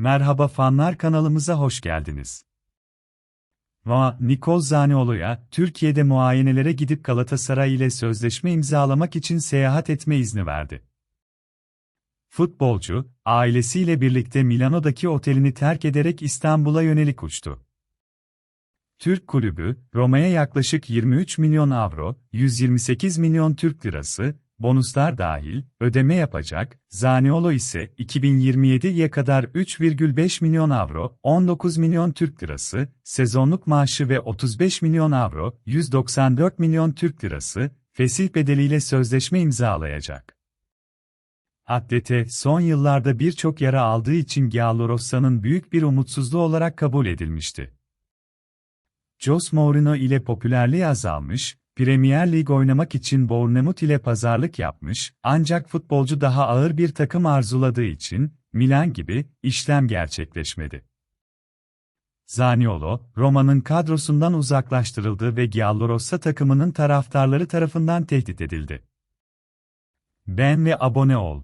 Merhaba fanlar kanalımıza hoş geldiniz. Va, Nikol Zaniolo'ya, Türkiye'de muayenelere gidip Galatasaray ile sözleşme imzalamak için seyahat etme izni verdi. Futbolcu, ailesiyle birlikte Milano'daki otelini terk ederek İstanbul'a yönelik uçtu. Türk kulübü, Roma'ya yaklaşık 23 milyon avro, 128 milyon Türk lirası, bonuslar dahil, ödeme yapacak, Zaniolo ise 2027'ye kadar 3,5 milyon avro, 19 milyon Türk lirası, sezonluk maaşı ve 35 milyon avro, 194 milyon Türk lirası, fesih bedeliyle sözleşme imzalayacak. Atlete, son yıllarda birçok yara aldığı için Giallorossa'nın büyük bir umutsuzluğu olarak kabul edilmişti. Jose Mourinho ile popülerliği azalmış, Premier Lig oynamak için Bournemouth ile pazarlık yapmış, ancak futbolcu daha ağır bir takım arzuladığı için, Milan gibi, işlem gerçekleşmedi. Zaniolo, Roma'nın kadrosundan uzaklaştırıldı ve Giallorossa takımının taraftarları tarafından tehdit edildi. Beğen ve abone ol.